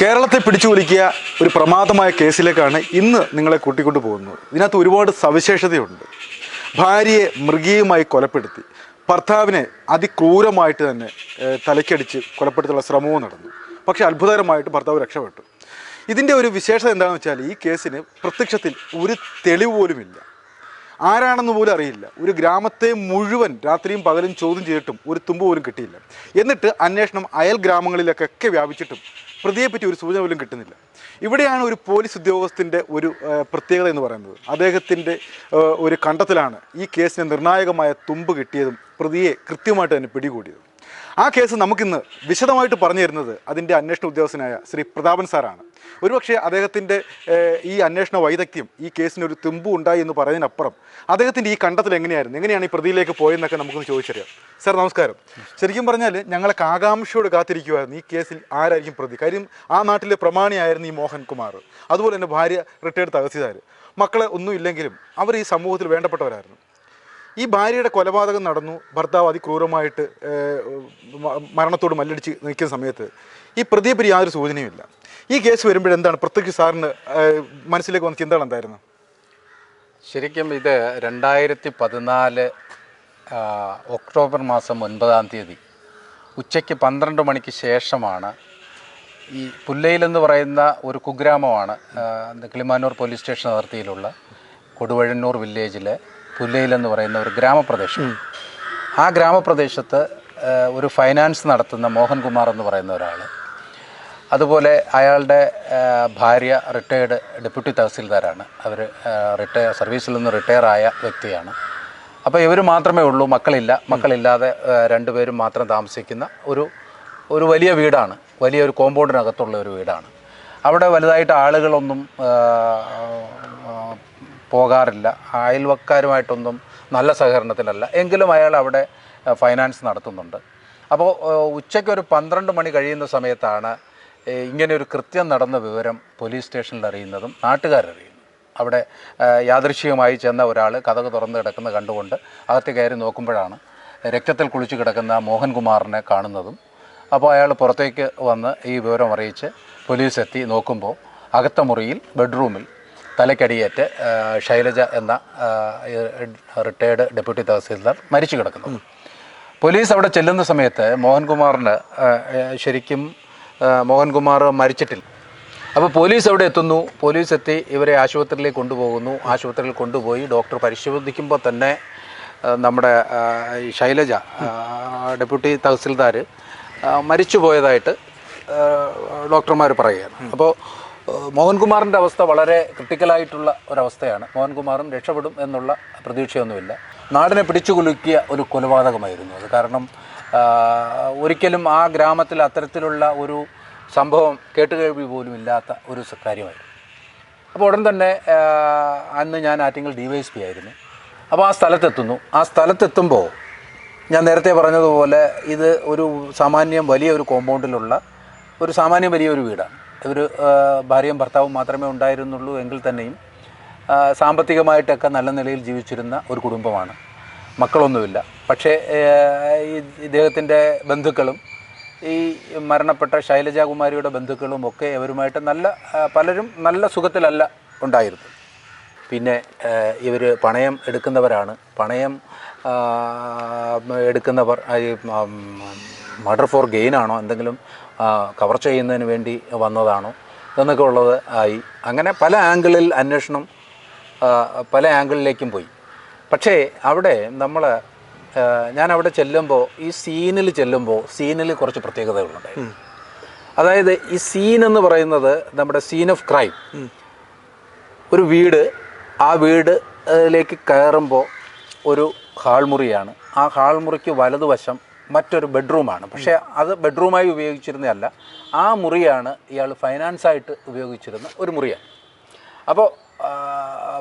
കേരളത്തെ പിടിച്ചുകൊലിക്കുക ഒരു പ്രമാദമായ കേസിലേക്കാണ് ഇന്ന് നിങ്ങളെ കൂട്ടിക്കൊണ്ടു പോകുന്നത്. ഇതിനകത്ത് ഒരുപാട് സവിശേഷതയുണ്ട്. ഭാര്യയെ മൃഗീയമായി കൊലപ്പെടുത്തി. ഭർത്താവിനെ അതിക്രൂരമായിട്ട് തന്നെ തലയ്ക്കടിച്ച് കൊലപ്പെടുത്തുള്ള ശ്രമവും നടന്നു. പക്ഷേ അത്ഭുതകരമായിട്ട് ഭർത്താവ് രക്ഷപ്പെട്ടു. ഇതിന്റെ ഒരു വിശേഷത എന്താണെന്ന് വെച്ചാൽ ഈ കേസിന് പ്രത്യക്ഷത്തിൽ ഒരു തെളിവ് പോലുമില്ല ആരാണെന്ന് പോലും അറിയില്ല. ഒരു ഗ്രാമത്തെ മുഴുവൻ രാത്രിയും പകലും ചോദ്യം ചെയ്തിട്ടും ഒരു തുമ്പ് പോലും കിട്ടിയില്ല. എന്നിട്ട് അന്വേഷണം അയൽ ഗ്രാമങ്ങളിലൊക്കെ വ്യാപിച്ചിട്ടും പ്രതിയെപ്പറ്റി ഒരു സൂചന പോലും കിട്ടുന്നില്ല. ഇവിടെയാണ് ഒരു പോലീസ് ഉദ്യോഗസ്ഥന്റെ ഒരു പ്രത്യേകത എന്ന് പറയുന്നത്. അദ്ദേഹത്തിന്റെ ഒരു കണ്ടെത്തലാണ് ഈ കേസിന് നിർണായകമായ തുമ്പ് കിട്ടിയതും പ്രതിയെ കൃത്യമായിട്ട് തന്നെ പിടികൂടിയതും. ആ കേസ് നമുക്കിന്ന് വിശദമായിട്ട് പറഞ്ഞു തരുന്നത് അതിന്റെ അന്വേഷണ ഉദ്യോഗസ്ഥനായ ശ്രീ പ്രതാപൻ സാറാണ്. ഒരുപക്ഷെ അദ്ദേഹത്തിന്റെ ഈ അന്വേഷണ വൈദഗ്ധ്യം ഈ കേസിനൊരു തുമ്പ് ഉണ്ടായി എന്ന് പറയുന്നതിനപ്പുറം അദ്ദേഹത്തിന്റെ ഈ കണ്ടെത്തൽ എങ്ങനെയായിരുന്നു? എങ്ങനെയാണ് ഈ പ്രതിയിലേക്ക് പോയെന്നൊക്കെ നമുക്കൊന്ന് ചോദിച്ചറിയാം. സാർ നമസ്കാരം. ശരിക്കും പറഞ്ഞാൽ ഞങ്ങളെ ആകാംക്ഷയോട് കാത്തിരിക്കുമായിരുന്നു ഈ കേസിൽ ആരായിരിക്കും പ്രതി? കാര്യം ആ നാട്ടിലെ പ്രമാണിയായിരുന്നു ഈ മോഹൻകുമാർ. അതുപോലെ തന്നെ ഭാര്യ റിട്ടയർഡ് തഹസീൽദാർ മക്കളെ ഒന്നും ഇല്ലെങ്കിലും അവർ ഈ സമൂഹത്തിൽ വേണ്ടപ്പെട്ടവരായിരുന്നു. ഈ ഭാര്യയുടെ കൊലപാതകം നടന്നു. ഭർത്താവ് അതിക്രൂരമായിട്ട് മരണത്തോട് മല്ലടിച്ച് നിൽക്കുന്ന സമയത്ത് ഈ പ്രതിയെപ്പറ്റി യാതൊരു സൂചനയുമില്ല ഈ കേസ് വരുമ്പോഴെന്താണ് പ്രത്യേകിച്ച് സാറിന് മനസ്സിലേക്ക് വന്ന ചിന്തകൾ എന്തായിരുന്നു? ശരിക്കും ഇത് രണ്ടായിരത്തി പതിനാല് ഒക്ടോബർ മാസം ഒൻപതാം തീയതി ഉച്ചയ്ക്ക് പന്ത്രണ്ട് മണിക്ക് ശേഷമാണ് ഈ പുല്ലയിലെന്ന് പറയുന്ന ഒരു കുഗ്രാമമാണ് കിളിമാനൂർ പോലീസ് സ്റ്റേഷൻ അതിർത്തിയിലുള്ള കൊടുവഴന്നൂർ വില്ലേജിലെ പുല്ലയിൽ എന്ന് പറയുന്ന ഒരു ഗ്രാമപ്രദേശം. ആ ഗ്രാമപ്രദേശത്ത് ഒരു ഫൈനാൻസ് നടത്തുന്ന മോഹൻകുമാർ എന്ന് പറയുന്ന ഒരാൾ അതുപോലെ അയാളുടെ ഭാര്യ റിട്ടയേർഡ് ഡെപ്യൂട്ടി തഹസീൽദാരാണ്. അവർ റിട്ടയർ സർവീസിൽ നിന്ന് റിട്ടയർ ആയ വ്യക്തിയാണ്. അപ്പോൾ ഇവർ മാത്രമേ ഉള്ളൂ മക്കളില്ല. മക്കളില്ലാതെ രണ്ടുപേരും മാത്രം താമസിക്കുന്ന ഒരു ഒരു വലിയ വീടാണ്. വലിയൊരു കോമ്പൗണ്ടിനകത്തുള്ള ഒരു വീടാണ്. അവിടെ വലുതായിട്ട് ആളുകളൊന്നും പോകാറില്ല. അയൽവക്കാരുമായിട്ടൊന്നും നല്ല സഹകരണത്തിലല്ല. എങ്കിലും അയാൾ അവിടെ ഫൈനാൻസ് നടത്തുന്നുണ്ട്. അപ്പോൾ ഉച്ചയ്ക്ക് ഒരു പന്ത്രണ്ട് മണി കഴിയുന്ന സമയത്താണ് ഇങ്ങനെ ഒരു കൃത്യം നടന്ന വിവരം പോലീസ് സ്റ്റേഷനിൽ അറിയുന്നതും നാട്ടുകാരറിയുന്നു അവിടെ ആ, യാദൃശ്ചികമായി ചെന്ന ഒരാൾ കഥക് തുറന്ന് കിടക്കുന്ന കണ്ടുകൊണ്ട് അകത്ത് കയറി നോക്കുമ്പോഴാണ് രക്തത്തിൽ കുളിച്ച് കിടക്കുന്ന മോഹൻകുമാറിനെ കാണുന്നതും. അപ്പോൾ അയാൾ പുറത്തേക്ക് വന്ന് ഈ വിവരം അറിയിച്ച് പോലീസ് എത്തി നോക്കുമ്പോൾ അകത്ത മുറിയിൽ ബെഡ്റൂമിൽ തലക്കടിയേറ്റ് ശൈലജ എന്ന റിട്ടയേർഡ് ഡെപ്യൂട്ടി തഹസീൽദാർ മരിച്ചു കിടക്കുന്നു. പോലീസ് അവിടെ ചെല്ലുന്ന സമയത്ത് മോഹൻകുമാറിന് ശരിക്കും മോഹൻകുമാർ മരിച്ചിട്ടില്ല. അപ്പോൾ പോലീസ് അവിടെ എത്തുന്നു. പോലീസ് എത്തി ഇവരെ ആശുപത്രിയിലേക്ക് കൊണ്ടുപോകുന്നു. ആശുപത്രിയിൽ കൊണ്ടുപോയി ഡോക്ടർ പരിശോധിക്കുമ്പോൾ തന്നെ നമ്മുടെ ശൈലജ ഡെപ്യൂട്ടി തഹസിൽദാർ മരിച്ചുപോയതായിട്ട് മരിച്ചു പോയതായിട്ട് ഡോക്ടർമാർ പറയുകയാണ്. അപ്പോൾ മോഹൻകുമാറിന്റെ അവസ്ഥ വളരെ ക്രിട്ടിക്കലായിട്ടുള്ള ഒരവസ്ഥയാണ്. മോഹൻകുമാറും രക്ഷപ്പെടും എന്നുള്ള പ്രതീക്ഷയൊന്നുമില്ല. നാടിനെ പിടിച്ചു കുലുക്കിയ ഒരു കൊലപാതകമായിരുന്നു അത്. കാരണം ഒരിക്കലും ആ ഗ്രാമത്തിൽ അത്തരത്തിലുള്ള ഒരു സംഭവം കേട്ടുകേൾവി പോലും ഇല്ലാത്ത ഒരു കാര്യമായിരുന്നു. അപ്പോൾ ഉടൻ തന്നെ അന്ന് ഞാൻ Attingal D Y S P ആയിരുന്നു. അപ്പോൾ ആ സ്ഥലത്തെത്തുന്നു. ആ സ്ഥലത്തെത്തുമ്പോൾ ഞാൻ നേരത്തെ പറഞ്ഞതുപോലെ ഇത് ഒരു സാമാന്യം വലിയ ഒരു കോമ്പൗണ്ടിലുള്ള ഒരു സാമാന്യം വലിയൊരു വീടാണ്. ഇവർ ഭാര്യയും ഭർത്താവും മാത്രമേ ഉണ്ടായിരുന്നുള്ളൂ എങ്കിൽ തന്നെയും സാമ്പത്തികമായിട്ടൊക്കെ നല്ല നിലയിൽ ജീവിച്ചിരുന്ന ഒരു കുടുംബമാണ്. മക്കളൊന്നുമില്ല. പക്ഷേ ഇദ്ദേഹത്തിന്റെ ബന്ധുക്കളും ഈ മരണപ്പെട്ട ശൈലജാകുമാരിയുടെ ബന്ധുക്കളും ഒക്കെ ഇവരുമായിട്ട് നല്ല പലരും നല്ല സുഖത്തിലല്ല ഉണ്ടായിരുന്നു പിന്നെ ഇവർ പണയം എടുക്കുന്നവരാണ്. പണയം എടുക്കുന്നവർ മർഡർ ഫോർ ഗെയിൻ ആണോ എന്തെങ്കിലും കവർ ചെയ്യുന്നതിന് വേണ്ടി വന്നതാണോ. എന്നൊക്കെ ഉള്ളത് ആയി. അങ്ങനെ പല ആംഗിളിൽ അന്വേഷണം പല ആംഗിളിലേക്കും പോയി. പക്ഷേ അവിടെ നമ്മൾ ഞാൻ അവിടെ ചെല്ലുമ്പോൾ ഈ സീനിൽ ചെല്ലുമ്പോൾ സീനിൽ കുറച്ച് പ്രത്യേകതകളുണ്ട് അതായത് ഈ സീൻ എന്ന് പറയുന്നത് നമ്മുടെ സീൻ ഓഫ് ക്രൈം ഒരു വീട് ആ വീടിലേക്ക് കയറുമ്പോൾ ഒരു ഹാൾമുറിയാണ്. ആ ഹാൾമുറിക്ക് വലതുവശം മറ്റൊരു ബെഡ്റൂമാണ്. പക്ഷേ അത് ബെഡ്റൂമായി ഉപയോഗിച്ചിരുന്നതല്ല. ആ മുറിയാണ് ഇയാൾ ഫൈനാൻസായിട്ട് ഉപയോഗിച്ചിരുന്ന ഒരു മുറിയാണ്. അപ്പോൾ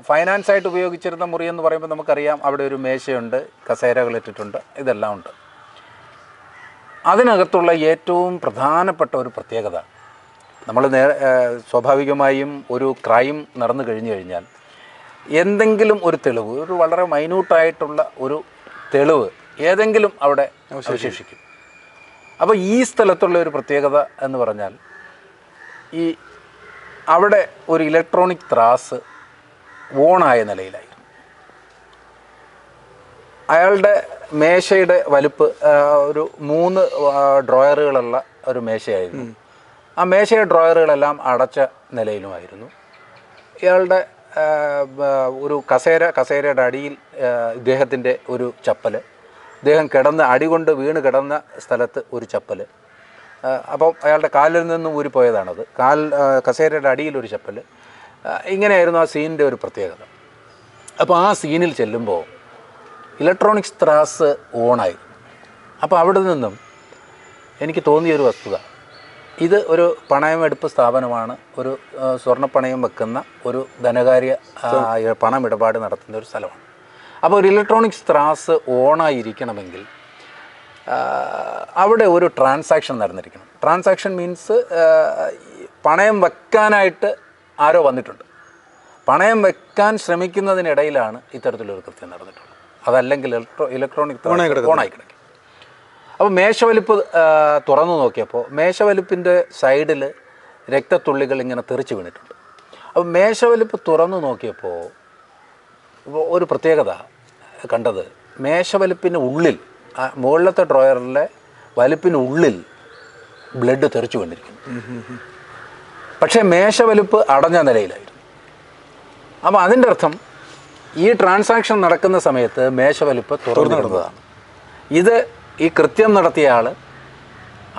ഫൈനാൻസായിട്ട് ഉപയോഗിച്ചിരുന്ന മുറി എന്ന് പറയുമ്പോൾ നമുക്കറിയാം അവിടെ ഒരു മേശയുണ്ട് കസേരകൾ ഇട്ടിട്ടുണ്ട് ഇതെല്ലാം ഉണ്ട്. അതിനകത്തുള്ള ഏറ്റവും പ്രധാനപ്പെട്ട ഒരു പ്രത്യേകത നമ്മൾ നേ സ്വാഭാവികമായും ഒരു ക്രൈം നടന്നു കഴിഞ്ഞു കഴിഞ്ഞാൽ എന്തെങ്കിലും ഒരു തെളിവ് ഒരു വളരെ മൈന്യൂട്ടായിട്ടുള്ള ഒരു തെളിവ് ഏതെങ്കിലും അവിടെ അവശേഷിക്കും. അപ്പോൾ ഈ സ്ഥലത്തുള്ള ഒരു പ്രത്യേകത എന്ന് പറഞ്ഞാൽ ഈ അവിടെ ഒരു ഇലക്ട്രോണിക് ത്രാസ് ഓണായ നിലയിലായി. അയാളുടെ മേശയുടെ വലുപ്പ് ഒരു മൂന്ന് ഡ്രോയറുകളുള്ള ഒരു മേശയായിരുന്നു. ആ മേശയുടെ ഡ്രോയറുകളെല്ലാം അടച്ച നിലയിലുമായിരുന്നു. ഇയാളുടെ ഒരു കസേര കസേരയുടെ അടിയിൽ ഇദ്ദേഹത്തിന്റെ ഒരു ചപ്പൽ ഇദ്ദേഹം കിടന്ന് അടികൊണ്ട് വീണ് കിടന്ന സ്ഥലത്ത് ഒരു ചപ്പൽ അപ്പോൾ അയാളുടെ കാലിൽ നിന്നും ഊരിപ്പോയതാണത്. കാൽ കസേരയുടെ അടിയിൽ ഒരു ചപ്പൽ ഇങ്ങനെയായിരുന്നു ആ സീനിന്റെ ഒരു പ്രത്യേകത. അപ്പോൾ ആ സീനിൽ ചെല്ലുമ്പോൾ ഇലക്ട്രോണിക്സ് ത്രാസ് ഓണായി. അപ്പോൾ അവിടെ നിന്നും എനിക്ക് തോന്നിയൊരു വസ്തുത. ഇത് ഒരു പണയമെടുപ്പ് സ്ഥാപനമാണ്. ഒരു സ്വർണപ്പണയം വെക്കുന്ന ഒരു ധനകാര്യ പണമിടപാട് നടത്തുന്ന ഒരു സ്ഥലമാണ്. അപ്പോൾ ഒരു ഇലക്ട്രോണിക്സ് ത്രാസ് ഓണായിരിക്കണമെങ്കിൽ അവിടെ ഒരു ട്രാൻസാക്ഷൻ നടന്നിരിക്കണം. ട്രാൻസാക്ഷൻ മീൻസ് പണയം വെക്കാനായിട്ട് ആരോ വന്നിട്ടുണ്ട്. പണയം വെക്കാൻ ശ്രമിക്കുന്നതിനിടയിലാണ് ഇത്തരത്തിലൊരു കൃത്യം നടന്നിട്ടുള്ളത്. അതല്ലെങ്കിൽ ഇലക്ട്രോ ഇലക്ട്രോണിക് ഓണായി കിടക്കും അപ്പോൾ മേശവലിപ്പ് തുറന്നു നോക്കിയപ്പോൾ മേശവലിപ്പിന്റെ സൈഡിൽ രക്തത്തുള്ളികൾ ഇങ്ങനെ തെറിച്ച് വീണിട്ടുണ്ട്. അപ്പോൾ മേശവലിപ്പ് തുറന്നു നോക്കിയപ്പോൾ ഒരു പ്രത്യേകത കണ്ടത് മേശവലിപ്പിന് ഉള്ളിൽ ആ മുകളിലത്തെ ഡ്രോയറിലെ വലിപ്പിനുള്ളിൽ ബ്ലഡ് തെറിച്ചു കൊണ്ടിരിക്കുന്നു. പക്ഷേ മേശവലിപ്പ് അടഞ്ഞ നിലയിലായിരുന്നു. അപ്പോൾ അതിന്റെ അർത്ഥം ഈ ട്രാൻസാക്ഷൻ നടക്കുന്ന സമയത്ത് മേശവലിപ്പ് തുറന്നു കിടന്നതാണ് ഇത് ഈ കൃത്യം നടത്തിയ ആൾ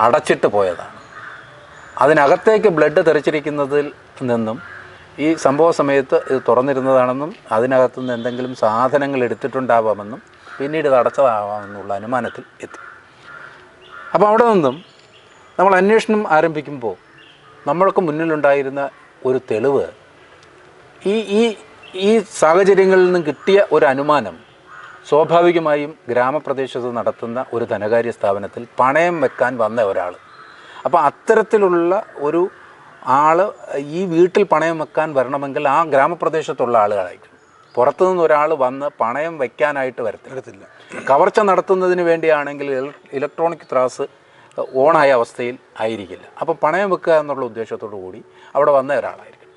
അടച്ചിട്ട് പോയതാണ്. അതിനകത്തേക്ക് ബ്ലഡ് തെറിച്ചിരിക്കുന്നതിൽ നിന്നും ഈ സംഭവ സമയത്ത് ഇത് തുറന്നിരുന്നതാണെന്നും അതിനകത്തു നിന്ന് എന്തെങ്കിലും സാധനങ്ങൾ എടുത്തിട്ടുണ്ടാവാമെന്നും പിന്നീട് ഇത് അടച്ചതാവാമെന്നുള്ള അനുമാനത്തിൽ എത്തി. അപ്പോൾ അവിടെ നിന്നും നമ്മൾ അന്വേഷണം ആരംഭിക്കുമ്പോൾ നമ്മൾക്ക് മുന്നിലുണ്ടായിരുന്ന ഒരു തെളിവ് ഈ ഈ ഈ സാഹചര്യങ്ങളിൽ നിന്നും കിട്ടിയ ഒരു അനുമാനം സ്വാഭാവികമായും ഗ്രാമപ്രദേശത്ത് നടത്തുന്ന ഒരു ധനകാര്യ സ്ഥാപനത്തിൽ പണയം വെക്കാൻ വന്ന ഒരാൾ. അപ്പോൾ അത്തരത്തിലുള്ള ഒരു ആൾ ഈ വീട്ടിൽ പണയം വെക്കാൻ വരണമെങ്കിൽ ആ ഗ്രാമപ്രദേശത്തുള്ള ആളുകളായിരിക്കും. പുറത്തുനിന്ന് ഒരാൾ വന്ന് പണയം വയ്ക്കാനായിട്ട് വരത്തില്ല. കവർച്ച നടത്തുന്നതിന് വേണ്ടിയാണെങ്കിൽ ഇല- ഇലക്ട്രോണിക് ത്രാസ് ഓണായ അവസ്ഥയിൽ ആയിരിക്കില്ല. അപ്പോൾ പണയം വെക്കുക എന്നുള്ള ഉദ്ദേശത്തോടു കൂടി അവിടെ വന്ന ഒരാളായിരിക്കും.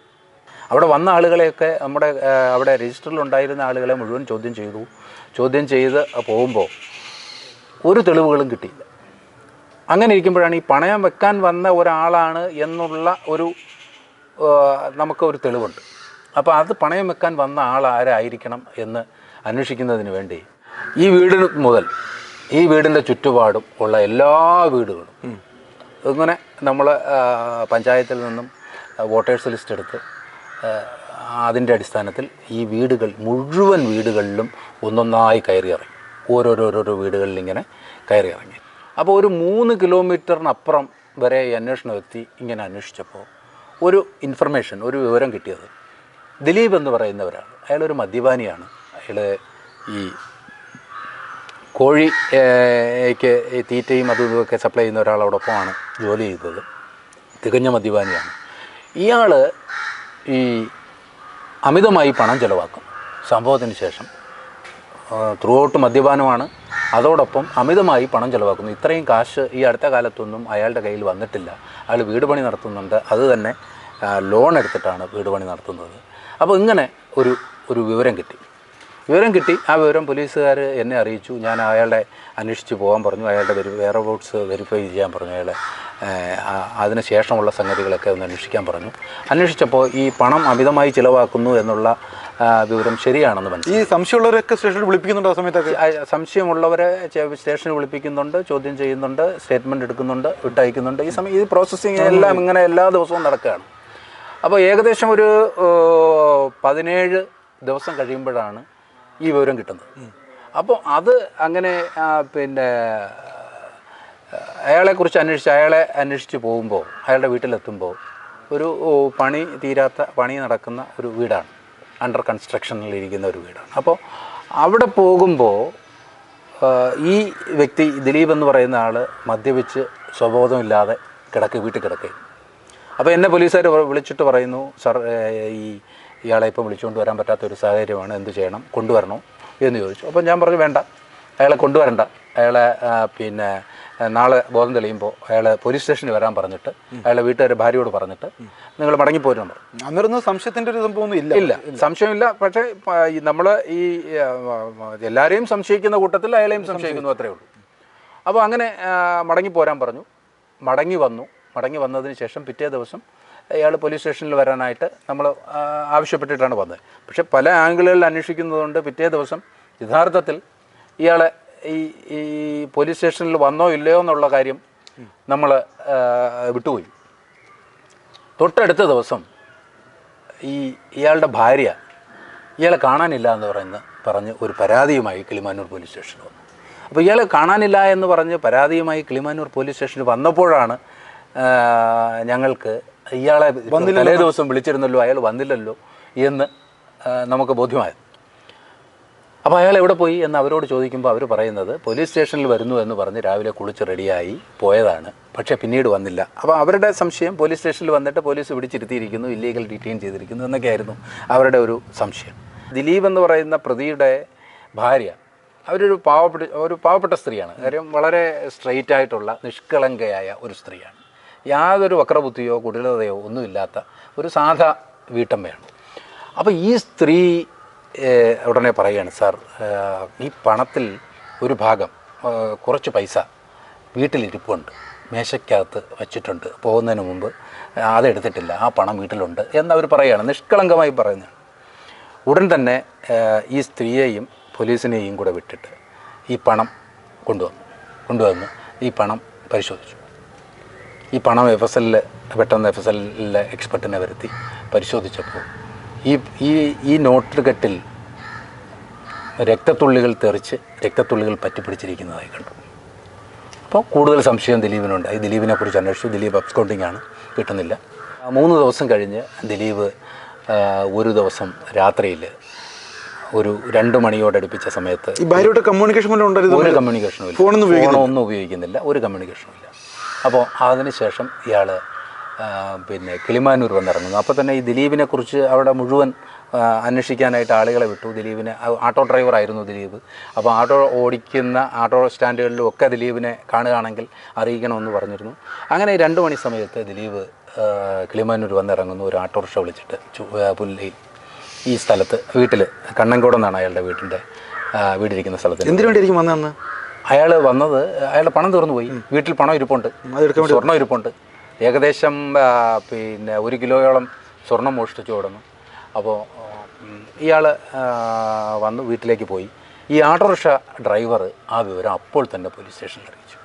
അവിടെ വന്ന ആളുകളെയൊക്കെ നമ്മുടെ അവിടെ രജിസ്റ്ററിൽ ഉണ്ടായിരുന്ന ആളുകളെ മുഴുവൻ ചോദ്യം ചെയ്തു. ചോദ്യം ചെയ്ത് പോകുമ്പോൾ ഒരു തെളിവുകളും കിട്ടിയില്ല. അങ്ങനെ ഇരിക്കുമ്പോഴാണ് ഈ പണയം വെക്കാൻ വന്ന ഒരാളാണ് എന്നുള്ള ഒരു നമുക്ക് ഒരു തെളിവുണ്ട്. അപ്പോൾ അത് പണയം വെക്കാൻ വന്ന ആൾ ആരായിരിക്കണം എന്ന് അന്വേഷിക്കുന്നതിന് വേണ്ടി ഈ വീടിന് മുതൽ ഈ വീടിന്റെ ചുറ്റുപാടും ഉള്ള എല്ലാ വീടുകളും ഇങ്ങനെ നമ്മൾ പഞ്ചായത്തിൽ നിന്നും വോട്ടേഴ്സ് ലിസ്റ്റ് എടുത്ത് അതിന്റെ അടിസ്ഥാനത്തിൽ ഈ വീടുകൾ മുഴുവൻ വീടുകളിലും ഒന്നൊന്നായി കയറി ഇറങ്ങി. ഓരോരോരോരോ വീടുകളിൽ ഇങ്ങനെ കയറി ഇറങ്ങി. അപ്പോൾ ഒരു മൂന്ന് കിലോമീറ്ററിനപ്പുറം വരെ ഈ അന്വേഷണം എത്തി ഇങ്ങനെ അന്വേഷിച്ചപ്പോൾ ഒരു ഇൻഫർമേഷൻ ഒരു വിവരം കിട്ടിയത് ദിലീപ് എന്ന് പറയുന്ന ഒരാൾ അയാളൊരു മദ്യപാനിയാണ്. അയാൾ ഈ കോഴിക്ക് തീറ്റയും അതും ഇതുമൊക്കെ സപ്ലൈ ചെയ്യുന്ന ഒരാളോടൊപ്പമാണ് ജോലി ചെയ്തത്. തികഞ്ഞ മദ്യപാനിയാണ്. ഇയാൾ ഈ അമിതമായി പണം ചിലവാക്കും സംഭവത്തിന് ശേഷം ത്രൂ ഔട്ട് മദ്യപാനമാണ്. അതോടൊപ്പം അമിതമായി പണം ചിലവാക്കുന്നു. ഇത്രയും കാശ് ഈ അടുത്ത കാലത്തൊന്നും അയാളുടെ കയ്യിൽ വന്നിട്ടില്ല. അയാൾ വീട് പണി നടത്തുന്നുണ്ട്. അത് തന്നെ ലോൺ എടുത്തിട്ടാണ് വീട് പണി നടത്തുന്നത്. അപ്പോൾ ഇങ്ങനെ ഒരു ഒരു വിവരം കിട്ടി. വിവരം കിട്ടി. ആ വിവരം പോലീസുകാർ എന്നെ അറിയിച്ചു. ഞാൻ അയാളെ അന്വേഷിച്ച് പോകാൻ പറഞ്ഞു. അയാളുടെ വെരി വോട്ട്സ് വെരിഫൈ ചെയ്യാൻ പറഞ്ഞു അയാളെ. ഏഹ്, ആ- അതിന് ശേഷമുള്ള സംഗതികളൊക്കെ ഒന്ന് അന്വേഷിക്കാൻ പറഞ്ഞു. അന്വേഷിച്ചപ്പോൾ ഈ പണം അമിതമായി ചിലവാക്കുന്നു എന്നുള്ള വിവരം ശരിയാണെന്ന് മനസ്സിലായി. ഈ സംശയമുള്ളവരൊക്കെ സ്റ്റേഷനിൽ വിളിപ്പിക്കുന്നുണ്ട് ആ സമയത്തൊക്കെ? സംശയമുള്ളവരെ സ്റ്റേഷനിൽ വിളിപ്പിക്കുന്നുണ്ട് ചോദ്യം ചെയ്യുന്നുണ്ട് സ്റ്റേറ്റ്മെന്റ് എടുക്കുന്നുണ്ട് വിട്ടയക്കുന്നുണ്ട്. ഈ സമയം ഈ പ്രോസസ്സിങ് എല്ലാം ഇങ്ങനെ എല്ലാ ദിവസവും നടക്കുകയാണ്. അപ്പോൾ ഏകദേശം ഒരു പതിനേഴ് ദിവസം കഴിയുമ്പോഴാണ് ഈ വിവരം കിട്ടുന്നത്. അപ്പോൾ അത് അങ്ങനെ പിന്നെ അയാളെക്കുറിച്ച് അന്വേഷിച്ച് അയാളെ അന്വേഷിച്ച് പോകുമ്പോൾ അയാളുടെ വീട്ടിലെത്തുമ്പോൾ ഒരു പണി തീരാത്ത പണി നടക്കുന്ന ഒരു വീടാണ്. അണ്ടർ കൺസ്ട്രക്ഷനിൽ ഇരിക്കുന്ന ഒരു വീടാണ്. അപ്പോൾ അവിടെ പോകുമ്പോൾ ഈ വ്യക്തി ദിലീപ് എന്ന് പറയുന്ന ആൾ മദ്യപിച്ച് സ്വബോധമില്ലാതെ കിടക്ക് വീട്ടിൽ കിടക്കുകയും അപ്പോൾ എന്നെ പോലീസുകാർ വിളിച്ചിട്ട് പറയുന്നു സർ ഈ ഇയാളെ ഇപ്പം വിളിച്ചുകൊണ്ട് വരാൻ പറ്റാത്ത ഒരു സാഹചര്യമാണ് എന്ത് ചെയ്യണം? കൊണ്ടുവരണോ? എന്ന് ചോദിച്ചു. അപ്പോൾ ഞാൻ പറഞ്ഞു വേണ്ട അയാളെ കൊണ്ടുവരണ്ട. അയാളെ പിന്നെ നാളെ ബോധം തെളിയുമ്പോൾ അയാൾ പോലീസ് സ്റ്റേഷനിൽ വരാൻ പറഞ്ഞിട്ട് അയാളെ വീട്ടുകാർ ഭാര്യയോട് പറഞ്ഞിട്ട് നിങ്ങൾ മടങ്ങി പറഞ്ഞു അന്നേരം സംശയത്തിന്റെ ഒരു സംഭവം ഇല്ല. ഇല്ല. സംശയമില്ല. പക്ഷേ നമ്മൾ ഈ എല്ലാവരെയും സംശയിക്കുന്ന കൂട്ടത്തിൽ അയാളെയും സംശയിക്കുന്നു അത്രേ ഉള്ളൂ. അപ്പോൾ അങ്ങനെ മടങ്ങി പോരാൻ പറഞ്ഞു. മടങ്ങി വന്നു. മടങ്ങി വന്നതിന് ശേഷം പിറ്റേ ദിവസം അയാൾ പോലീസ് സ്റ്റേഷനിൽ വരാനായിട്ട് നമ്മൾ ആവശ്യപ്പെട്ടിട്ടാണ് വന്നത്. പക്ഷേ പല ആംഗിളുകളിൽ അന്വേഷിക്കുന്നതുകൊണ്ട് പിറ്റേ ദിവസം യഥാർത്ഥത്തിൽ ഇയാളെ ഈ ഈ പോലീസ് സ്റ്റേഷനിൽ വന്നോ ഇല്ലയോ എന്നുള്ള കാര്യം നമ്മൾ വിട്ടുപോയി. തൊട്ടടുത്ത ദിവസം ഈ ഇയാളുടെ ഭാര്യ ഇയാളെ കാണാനില്ല എന്ന് പറയുന്ന പറഞ്ഞ് ഒരു പരാതിയുമായി കിളിമാനൂർ പോലീസ് സ്റ്റേഷനിൽ വന്നു. അപ്പോൾ ഇയാളെ കാണാനില്ല എന്ന് പറഞ്ഞ് പരാതിയുമായി കിളിമാനൂർ പോലീസ് സ്റ്റേഷനിൽ വന്നപ്പോഴാണ് ഞങ്ങൾക്ക് ഇയാളെ തലേ ദിവസം വിളിച്ചിരുന്നല്ലോ അയാൾ വന്നില്ലല്ലോ എന്ന് നമുക്ക് ബോധ്യമായത്. അപ്പോൾ അയാൾ എവിടെ പോയി എന്ന് അവരോട് ചോദിക്കുമ്പോൾ അവർ പറയുന്നത് പോലീസ് സ്റ്റേഷനിൽ വരുന്നു എന്ന് പറഞ്ഞ് രാവിലെ കുളിച്ച് റെഡിയായി പോയതാണ്. പക്ഷേ പിന്നീട് വന്നില്ല. അപ്പോൾ അവരുടെ സംശയം പോലീസ് സ്റ്റേഷനിൽ വന്നിട്ട് പോലീസ് പിടിച്ചിരുത്തിയിരിക്കുന്നു ഇല്ലീഗൽ ഡിറ്റെയിൻ ചെയ്തിരിക്കുന്നു എന്നൊക്കെയായിരുന്നു അവരുടെ ഒരു സംശയം. ദിലീപ് എന്ന് പറയുന്ന പ്രതിയുടെ ഭാര്യ അവരൊരു പാവപ്പെട്ട ഒരു പാവപ്പെട്ട സ്ത്രീയാണ്. കാര്യം വളരെ സ്ട്രെയിറ്റ് ആയിട്ടുള്ള നിഷ്കളങ്കയായ ഒരു സ്ത്രീയാണ്. യാതൊരു വക്രബുദ്ധിയോ കുടിലതയോ ഒന്നുമില്ലാത്ത ഒരു സാധാ വീട്ടമ്മയാണ്. അപ്പോൾ ഈ സ്ത്രീ ഉടനെ പറയുകയാണ് സാർ ഈ പണത്തിൽ ഒരു ഭാഗം കുറച്ച് പൈസ വീട്ടിലിരിപ്പുണ്ട് മേശയ്ക്കകത്ത് വച്ചിട്ടുണ്ട് പോകുന്നതിന് മുമ്പ് അതെടുത്തിട്ടില്ല ആ പണം വീട്ടിലുണ്ട് എന്നവർ പറയുകയാണ് നിഷ്കളങ്കമായി പറയുന്നതാണ് ഉടൻ തന്നെ ഈ സ്ത്രീയെയും പോലീസിനെയും കൂടെ വിട്ടിട്ട് ഈ പണം കൊണ്ടുവന്നു കൊണ്ടുവന്ന് ഈ പണം പരിശോധിച്ചു. ഈ പണം എഫ് എസ് എല്ലിൽ പെട്ടെന്ന് എഫ് എസ് എല്ലിലെ എക്സ്പെർട്ടിനെ വരുത്തി പരിശോധിച്ചപ്പോൾ ഈ ഈ ഈ നോട്ട് കെട്ടിൽ രക്തത്തുള്ളികൾ തെറിച്ച് രക്തത്തുള്ളികൾ പറ്റിപ്പിടിച്ചിരിക്കുന്നതായി കണ്ടു. അപ്പോൾ കൂടുതൽ സംശയം ദിലീപിനുണ്ട്. ഈ ദിലീപിനെ കുറിച്ച് അന്വേഷിച്ചു. ദിലീപ് അബ്സ്കൗണ്ടിങ് ആണ് കിട്ടുന്നില്ല മൂന്ന് ദിവസം കഴിഞ്ഞ് ദിലീപ് ഒരു ദിവസം രാത്രിയിൽ ഒരു രണ്ട് മണിയോടടുപ്പിച്ച സമയത്ത് ഈ ഭാര്യയുടെ കമ്മ്യൂണിക്കേഷൻ ഒരു കമ്മ്യൂണിക്കേഷനും. ഫോണൊന്നും ഉപയോഗിക്കുന്നില്ല. ഒരു കമ്മ്യൂണിക്കേഷനും ഇല്ല. അപ്പോൾ അതിനുശേഷം ഇയാൾ പിന്നെ കിളിമാനൂർ വന്നിറങ്ങുന്നു. അപ്പോൾ തന്നെ ഈ ദിലീപിനെ കുറിച്ച് അവിടെ മുഴുവൻ അന്വേഷിക്കാനായിട്ട് ആളുകളെ വിട്ടു. ദിലീപിനെ ഓട്ടോ ആട്ടോ ഡ്രൈവറായിരുന്നു ദിലീപ്. അപ്പോൾ ആട്ടോ ഓടിക്കുന്ന ആട്ടോ സ്റ്റാൻഡുകളിലും ഒക്കെ ദിലീപിനെ കാണുകയാണെങ്കിൽ അറിയിക്കണമെന്ന് പറഞ്ഞിരുന്നു. അങ്ങനെ രണ്ട് മണി സമയത്ത് ദിലീപ് കിളിമാനൂർ വന്നിറങ്ങുന്നു. ഒരു ഓട്ടോറിക്ഷ വിളിച്ചിട്ട് പുല്ലി ഈ സ്ഥലത്ത് വീട്ടിൽ കണ്ണങ്കോട് എന്നാണ് അയാളുടെ വീട്ടിന്റെ വീടിരിക്കുന്ന സ്ഥലത്ത് എന്തിനു വേണ്ടിയിരിക്കും വന്നത് അന്ന് അയാൾ വന്നത് അയാളുടെ പണം തീർന്നു പോയി വീട്ടിൽ പണം ഇരിപ്പുണ്ട്. സ്വർണം ഇരിപ്പുണ്ട്. ഏകദേശം പിന്നെ ഒരു കിലോയോളം സ്വർണം മോഷ്ടിച്ചു കൊടുന്നു അപ്പോൾ ഇയാൾ വന്ന് വീട്ടിലേക്ക് പോയി. ഈ ആട്ടോറിക്ഷ ഡ്രൈവർ ആ വിവരം അപ്പോൾ തന്നെ പോലീസ് സ്റ്റേഷനിൽ അറിയിച്ചു.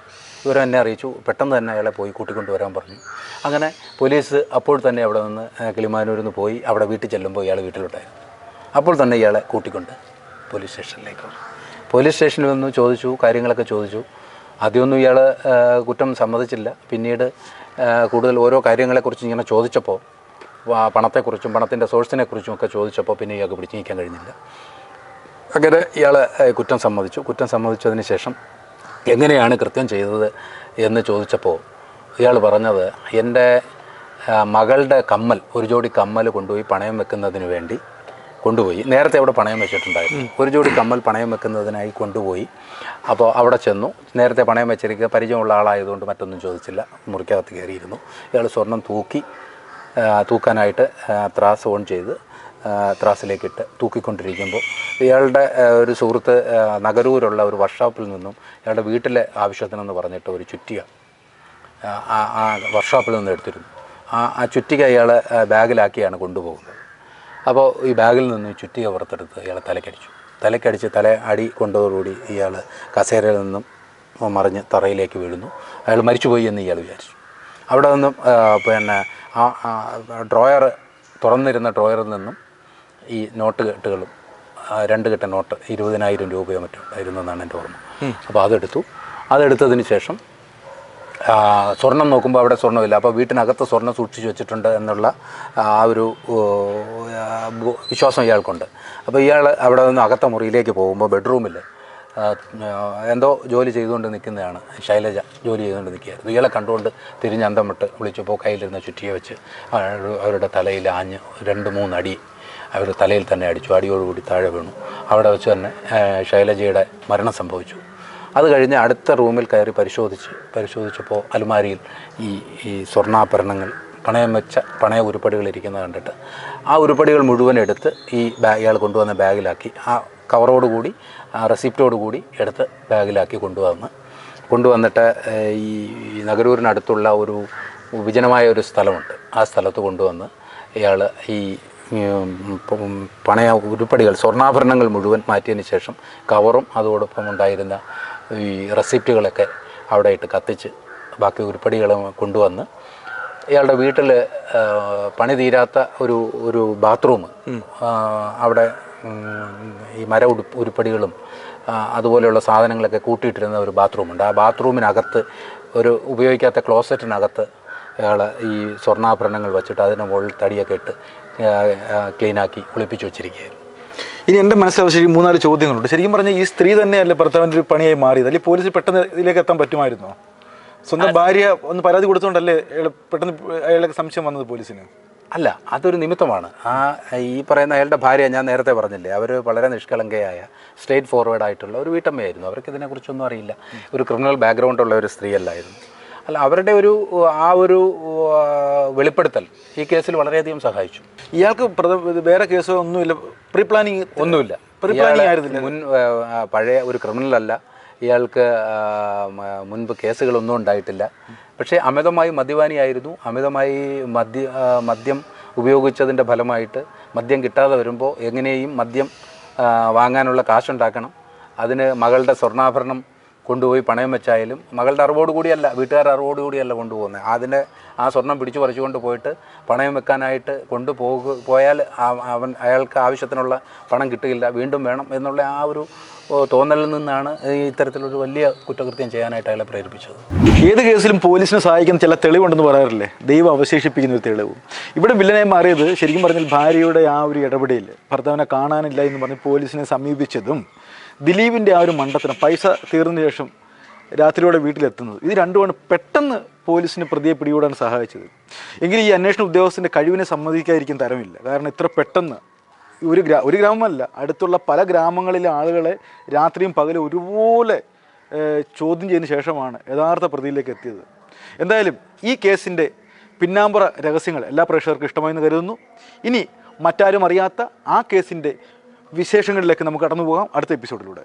വിവരം എന്നെ അറിയിച്ചു. പെട്ടെന്ന് തന്നെ അയാളെ പോയി കൂട്ടിക്കൊണ്ട് വരാൻ പറഞ്ഞു. അങ്ങനെ പോലീസ് അപ്പോൾ തന്നെ അവിടെ നിന്ന് കിളിമാനൂരിൽ നിന്ന് പോയി അവിടെ വീട്ടിൽ ചെല്ലുമ്പോൾ ഇയാൾ വീട്ടിലുണ്ടായിരുന്നു അപ്പോൾ തന്നെ ഇയാളെ കൂട്ടിക്കൊണ്ട് പോലീസ് സ്റ്റേഷനിലേക്ക് പോലീസ് സ്റ്റേഷനിൽ വന്നു ചോദിച്ചു കാര്യങ്ങളൊക്കെ ചോദിച്ചു. ആദ്യമൊന്നും ഇയാൾ കുറ്റം സമ്മതിച്ചില്ല. പിന്നീട് കൂടുതൽ ഓരോ കാര്യങ്ങളെക്കുറിച്ച് ഇങ്ങനെ ചോദിച്ചപ്പോൾ പണത്തെക്കുറിച്ചും പണത്തിന്റെ സോഴ്സിനെക്കുറിച്ചും ഒക്കെ ചോദിച്ചപ്പോൾ പിന്നെ ഇയാൾക്ക് പിടിച്ചു നീക്കാൻ കഴിഞ്ഞില്ല. അങ്ങനെ ഇയാൾ കുറ്റം സമ്മതിച്ചു. കുറ്റം സമ്മതിച്ചതിന് ശേഷം എങ്ങനെയാണ് കൃത്യം ചെയ്തത് എന്ന് ചോദിച്ചപ്പോൾ ഇയാൾ പറഞ്ഞത് എന്റെ മകളുടെ കമ്മൽ ഒരു ജോഡി കമ്മൽ കൊണ്ടുപോയി പണയം വെക്കുന്നതിന് വേണ്ടി കൊണ്ടുപോയി. നേരത്തെ അവിടെ പണയം വെച്ചിട്ടുണ്ടായിരുന്നു. ഒരു ജോഡി കമ്മൽ പണയം വെക്കുന്നതിനായി കൊണ്ടുപോയി. അപ്പോൾ അവിടെ ചെന്നു. നേരത്തെ പണയം വെച്ചിരിക്കുക പരിചയമുള്ള ആളായതുകൊണ്ട് മറ്റൊന്നും ചോദിച്ചില്ല. മുറിക്കകത്ത് കയറിയിരുന്നു. ഇയാൾ സ്വർണം തൂക്കി തൂക്കാനായിട്ട് ത്രാസ് ഓൺ ചെയ്ത് ത്രാസിലേക്കിട്ട് തൂക്കിക്കൊണ്ടിരിക്കുമ്പോൾ ഇയാളുടെ ഒരു സുഹൃത്ത് നഗരൂരുള്ള ഒരു വർക്ക്ഷോപ്പിൽ നിന്നും ഇയാളുടെ വീട്ടിലെ ആവശ്യത്തിനെന്ന് പറഞ്ഞിട്ട് ഒരു ചുറ്റിക ആ, വർക്ക്ഷോപ്പിൽ നിന്ന് എടുത്തിരുന്നു. ആ ആ ചുറ്റിക ഇയാൾ ബാഗിലാക്കിയാണ് കൊണ്ടുപോകുന്നത്. അപ്പോൾ ഈ ബാഗിൽ നിന്ന് ഈ ചുറ്റിക പുറത്തെടുത്ത് ഇയാളെ തലക്കടിച്ചു. തലക്കടിച്ച് തല അടി കൊണ്ടതോടുകൂടി ഇയാൾ കസേരയിൽ നിന്നും മറിഞ്ഞ് തറയിലേക്ക് വീഴുന്നു. അയാൾ മരിച്ചുപോയി എന്ന് ഇയാൾ വിചാരിച്ചു. അവിടെ നിന്നും പിന്നെ ആ ഡ്രോയർ തുറന്നിരുന്ന ഡ്രോയറിൽ നിന്നും ഈ നോട്ട് കെട്ടുകളും രണ്ട് കെട്ട നോട്ട് ഇരുപതിനായിരം രൂപയോ മറ്റോ ഉണ്ടായിരുന്നു എന്നാണ് എന്റെ ഓർമ്മ. അപ്പോൾ അതെടുത്തു. അതെടുത്തതിന് ശേഷം സ്വർണം നോക്കുമ്പോൾ അവിടെ സ്വർണമില്ല അപ്പോൾ വീട്ടിനകത്ത് സ്വർണം സൂക്ഷിച്ചു വെച്ചിട്ടുണ്ട് എന്നുള്ള ആ ഒരു വിശ്വാസം ഇയാൾക്കുണ്ട്. അപ്പോൾ ഇയാൾ അവിടെ നിന്ന് അകത്ത മുറിയിലേക്ക് പോകുമ്പോൾ ബെഡ്റൂമിൽ എന്തോ ജോലി ചെയ്തുകൊണ്ട് നിൽക്കുന്നതാണ് ശൈലജ ജോലി ചെയ്തുകൊണ്ട് നിൽക്കുകയായിരുന്നു ഇയാളെ കണ്ടുകൊണ്ട് തിരിഞ്ഞ് അന്തം വിട്ട് വിളിച്ചപ്പോൾ കയ്യിലിരുന്ന ചുറ്റിയെ വെച്ച് അവരുടെ തലയിൽ ആഞ്ഞ് രണ്ട് മൂന്നടി അവർ തലയിൽ തന്നെ അടിച്ചു. അടിയോടുകൂടി താഴെ വീണു. അവിടെ വെച്ച് തന്നെ ശൈലജയുടെ മരണം സംഭവിച്ചു. അത് കഴിഞ്ഞ് അടുത്ത റൂമിൽ കയറി പരിശോധിച്ച് പരിശോധിച്ചപ്പോൾ അലുമാരിയിൽ ഈ ഈ സ്വർണാഭരണങ്ങൾ പണയം വെച്ച പണയ ഉരുപ്പടികൾ ഇരിക്കുന്നത് കണ്ടിട്ട് ആ ഉരുപ്പടികൾ മുഴുവൻ എടുത്ത് ഈ ബാഗ് ഇയാൾ കൊണ്ടുവന്ന ബാഗിലാക്കി. ആ കവറോട് കൂടി ആ റെസിപ്റ്റോട് കൂടി എടുത്ത് ബാഗിലാക്കി കൊണ്ടുവന്ന്. കൊണ്ടുവന്നിട്ട് ഈ നഗരൂരിനടുത്തുള്ള ഒരു വിജനമായ ഒരു സ്ഥലമുണ്ട്. ആ സ്ഥലത്ത് കൊണ്ടുവന്ന് ഇയാൾ ഈ പണയ ഉരുപ്പടികൾ സ്വർണാഭരണങ്ങൾ മുഴുവൻ മാറ്റിയതിന് ശേഷം കവറും അതോടൊപ്പം ഉണ്ടായിരുന്ന ഈ റെസിപ്റ്റുകളൊക്കെ അവിടെ ഇട്ട് കത്തിച്ച് ബാക്കി ഉരുപ്പടികൾ കൊണ്ടുവന്ന് ഇയാളുടെ വീട്ടിൽ പണി തീരാത്ത ഒരു ഒരു ബാത്റൂം അവിടെ ഈ മര ഉടുപ്പ് ഉരുപ്പടികളും അതുപോലെയുള്ള സാധനങ്ങളൊക്കെ കൂട്ടിയിട്ടിരുന്ന ഒരു ബാത്റൂമുണ്ട്. ആ ബാത്റൂമിനകത്ത് ഒരു ഉപയോഗിക്കാത്ത ക്ലോസറ്റിനകത്ത് അയാൾ ഈ സ്വർണാഭരണങ്ങൾ വെച്ചിട്ട് അതിന് മുകളിൽ തടിയൊക്കെ ഇട്ട് ക്ലീനാക്കി കുളിപ്പിച്ച് വെച്ചിരിക്കുകയായിരുന്നു. ഇനി എന്റെ മനസ്സിലാവശ്യം മൂന്നാൽ ചോദ്യങ്ങളുണ്ട്. ശരിക്കും പറഞ്ഞാൽ ഈ സ്ത്രീ തന്നെയല്ലേ ഭർത്താവിന്റെ ഒരു പണിയായി മാറിയത്? അല്ലെങ്കിൽ പോലീസ് പെട്ടെന്ന് ഇതിലേക്ക് എത്താൻ പറ്റുമായിരുന്നോ? സ്വന്തം ഭാര്യ ഒന്ന് പരാതി കൊടുത്തുകൊണ്ടല്ലേ അയാൾ പെട്ടെന്ന് അയാളെ സംശയം വന്നത് പോലീസിന്? അല്ല അതൊരു നിമിത്തമാണ്. ആ ഈ പറയുന്ന അയാളുടെ ഭാര്യ ഞാൻ നേരത്തെ പറഞ്ഞില്ലേ അവർ വളരെ നിഷ്കളങ്കയായ സ്ട്രേറ്റ് ഫോർവേഡ് ആയിട്ടുള്ള ഒരു വീട്ടമ്മയായിരുന്നു. അവർക്ക് ഇതിനെക്കുറിച്ചൊന്നും അറിയില്ല. ഒരു ക്രിമിനൽ ബാക്ക്ഗ്രൗണ്ട് ഉള്ള ഒരു സ്ത്രീയല്ലായിരുന്നു. അല്ല അവരുടെ ഒരു ആ ഒരു വെളിപ്പെടുത്തൽ ഈ കേസിൽ വളരെയധികം സഹായിച്ചു. ഇയാൾക്ക് വേറെ കേസോ ഒന്നുമില്ല. പ്രീ പ്ലാനിങ് ഒന്നുമില്ല. പ്രീ പ്ലാനിങ് ആയിരുന്നില്ല. മുൻ പഴയ ഒരു ക്രിമിനൽ അല്ല. ഇയാൾക്ക് മുൻപ് കേസുകളൊന്നും ഉണ്ടായിട്ടില്ല. പക്ഷേ അമിതമായി മദ്യപാനിയായിരുന്നു. അമിതമായി മദ്യ മദ്യം ഉപയോഗിച്ചതിന്റെ ഫലമായിട്ട് മദ്യം കിട്ടാതെ വരുമ്പോൾ എങ്ങനെയും മദ്യം വാങ്ങാനുള്ള കാശുണ്ടാക്കണം. അതിന് മകളുടെ സ്വർണാഭരണം കൊണ്ടുപോയി പണയം വെച്ചായാലും മകളുടെ അറിവോട് കൂടിയല്ല വീട്ടുകാരുടെ അറിവോട് കൂടിയല്ല കൊണ്ടുപോകുന്നത് അതിന്റെ ആ സ്വർണം പിടിച്ചു പറിച്ചുകൊണ്ട് പോയിട്ട് പണയം വെക്കാനായിട്ട് കൊണ്ടുപോക പോയാൽ അവൻ അയാൾക്ക് ആവശ്യത്തിനുള്ള പണം കിട്ടുകയില്ല. വീണ്ടും വേണം എന്നുള്ള ആ ഒരു തോന്നലിൽ നിന്നാണ് ഇത്തരത്തിലൊരു വലിയ കുറ്റകൃത്യം ചെയ്യാനായിട്ട് അയാളെ പ്രേരിപ്പിച്ചത്. ഏത് കേസിലും പോലീസിനെ സഹായിക്കുന്ന ചില തെളിവുണ്ടെന്ന് പറയാറില്ലേ? ദൈവം അവശേഷിപ്പിക്കുന്ന ഒരു തെളിവ്. ഇവിടെ വില്ലനെ മാറിയത് ശരിക്കും പറഞ്ഞാൽ ഭാര്യയുടെ ആ ഒരു ഇടപെടലിൽ ഭർത്താവിനെ കാണാനില്ല എന്ന് പറഞ്ഞ് പോലീസിനെ സമീപിച്ചതും ദിലീപിന്റെ ആ ഒരു മണ്ടത്തിന് പൈസ തീർന്ന ശേഷം രാത്രിയോടെ വീട്ടിലെത്തുന്നത്. ഇത് രണ്ടുമാണ് പെട്ടെന്ന് പോലീസിന് പ്രതിയെ പിടികൂടാൻ സഹായിച്ചത്. എങ്കിലും ഈ അന്വേഷണ ഉദ്യോഗസ്ഥന്റെ കഴിവിനെ സമ്മതിക്കാതിരിക്കും തരമില്ല. കാരണം ഇത്ര പെട്ടെന്ന് ഒരു ഗ്രാ ഒരു ഗ്രാമമല്ല അടുത്തുള്ള പല ഗ്രാമങ്ങളിലെ ആളുകളെ രാത്രിയും പകലും ഒരുപോലെ ചോദ്യം ചെയ്തതിന് ശേഷമാണ് യഥാർത്ഥ പ്രതിയിലേക്ക് എത്തിയത്. എന്തായാലും ഈ കേസിന്റെ പിന്നാമ്പുറ രഹസ്യങ്ങൾ എല്ലാ പ്രേക്ഷകർക്കും ഇഷ്ടമായെന്ന് കരുതുന്നു. ഇനി മറ്റാരും അറിയാത്ത ആ കേസിന്റെ വിശേഷങ്ങളിലേക്ക് നമുക്ക് കടന്നു പോകാം അടുത്ത എപ്പിസോഡിലൂടെ